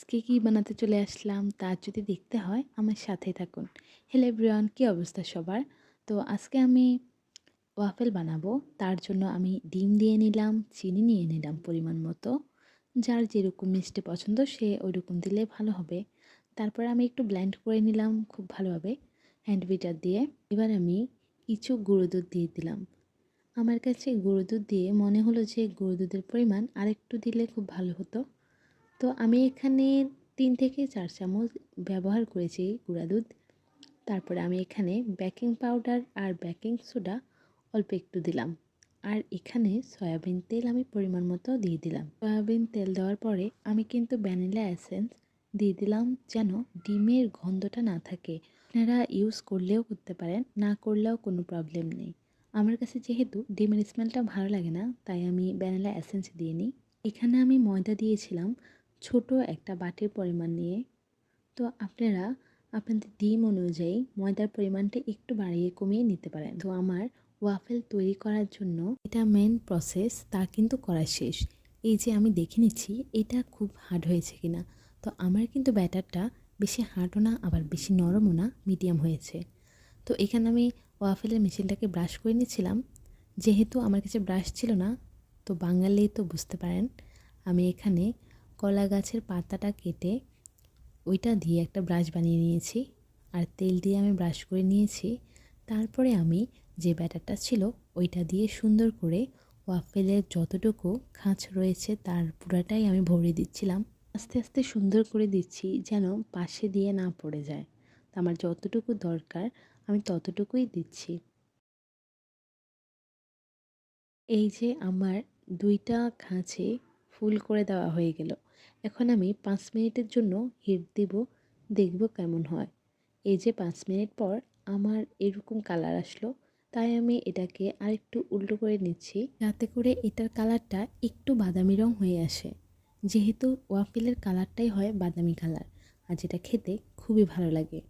আজকে কি বানাতে চলে আসলাম তা যদি দেখতে হয় আমার সাথে থাকুন। হ্যালো এভরিওয়ান কী অবস্থা সবার? তো আজকে আমি ওয়াফেল বানাবো। তার জন্য আমি ডিম দিয়ে নিলাম, চিনি নিয়ে নিলাম পরিমাণ মতো। যার যেরকম মিষ্টি পছন্দ সে ওইরকম দিলে ভালো হবে। তারপর আমি একটু ব্লেন্ড করে নিলাম খুব ভালোভাবে হ্যান্ড বিটার দিয়ে। এবার আমি কিছু গুঁড়ো দুধ দিয়ে দিলাম। আমার কাছে গুঁড়ো দুধ দিয়ে মনে হলো যে গুঁড়ো দুধের পরিমাণ আরেকটু দিলে খুব ভালো হতো। তো আমি এখানে তিন থেকে চার চামচ ব্যবহার করেছি গুঁড়া দুধ। তারপরে আমি এখানে বেকিং পাউডার আর বেকিং সোডা অল্প একটু দিলাম। আর এখানে সয়াবিন তেল আমি পরিমাণ মতো দিয়ে দিলাম। সয়াবিন তেল দেওয়ার পরে আমি কিন্তু ভ্যানিলা এসেন্স দিয়ে দিলাম যেন ডিমের গন্ধটা না থাকে। আপনারা ইউজ করলেও করতে পারেন, না করলেও কোনো প্রবলেম নেই। আমার কাছে যেহেতু ডিমের স্মেলটা ভালো লাগে না, তাই আমি ভ্যানিলা এসেন্স দিয়ে নিই। এখানে আমি ময়দা দিয়েছিলাম ছোট একটা বাটির পরিমাণ নিয়ে। তো আপনারা আপনাদের ডিম অনুযায়ী ময়দার পরিমাণটা একটু বাড়িয়ে কমিয়ে নিতে পারেন। তো আমার ওয়াফেল তৈরি করার জন্য এটা মেন প্রসেস তা কিন্তু করা শেষ। এই যে আমি দেখে নিচ্ছি, এটা খুব হার্ড হয়েছে কিনা। তো আমার কিন্তু ব্যাটারটা বেশি হার্ডও না, আবার বেশি নরমও না মিডিয়াম হয়েছে। তো এখানে আমি ওয়াফেলের মেশিনটাকে ব্রাশ করে নিয়েছিলাম। যেহেতু আমার কাছে ব্রাশ ছিল না, তো বাঙালি তো বুঝতে পারেন, আমি এখানে কলা গাছের পাতাটা কেটে ওইটা দিয়ে একটা ব্রাশ বানিয়ে নিয়েছি। আর তেল দিয়ে আমি ব্রাশ করে নিয়েছি। তারপরে আমি যে ব্যাটারটা ছিল ওইটা দিয়ে সুন্দর করে ওয়াফেলের যতটুকু খাঁচ রয়েছে তার পুরাটাই আমি ভরে দিচ্ছিলাম। আস্তে আস্তে সুন্দর করে দিচ্ছি যেন পাশে দিয়ে না পড়ে যায়। তা আমার যতটুকু দরকার আমি ততটুকুই দিচ্ছি। এই যে আমার দুইটা খাঁচে ফুল করে দেওয়া হয়ে গেল। এখন আমি পাঁচ মিনিটের জন্য হিট দিব, দেখব কেমন হয়। এই যে পাঁচ মিনিট পর আমার এরকম কালার আসলো, তাই আমি এটাকে আরেকটু উল্টো করে নিচ্ছি। যাতে করে এটার কালারটা একটু বাদামি রং হয়ে আসে। যেহেতু ওয়াফেলের কালারটাই হয় বাদামি কালার, আর যেটা খেতে খুবই ভালো লাগে।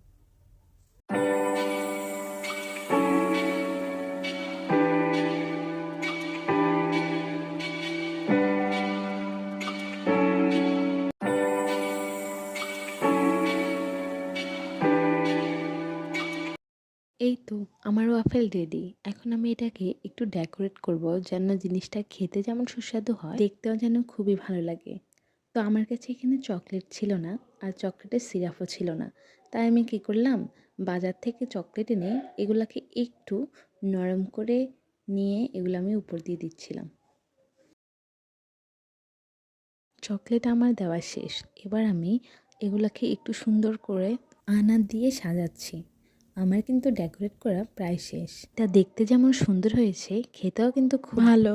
এই তো আমার ওয়াফেল রেডি এখন আমি এটাকে একটু ডেকোরেট করব, যেন জিনিসটা খেতে যেমন সুস্বাদু হয়, দেখতেও যেন খুবই ভালো লাগে। তো আমার কাছে এখানে চকলেট ছিল না, আর চকলেটের সিরাপও ছিল না। তাই আমি কি করলাম, বাজার থেকে চকলেট এনে এগুলাকে একটু নরম করে নিয়ে এগুলো আমি উপর দিয়ে দিচ্ছিলাম। চকলেট আমার দেওয়া শেষ। এবার আমি এগুলাকে একটু সুন্দর করে আনা দিয়ে সাজাচ্ছি। আমার কিন্তু ডেকোরেট করা প্রায় শেষ। তা দেখতে যেমন সুন্দর হয়েছে খেতেও কিন্তু খুব ভালো।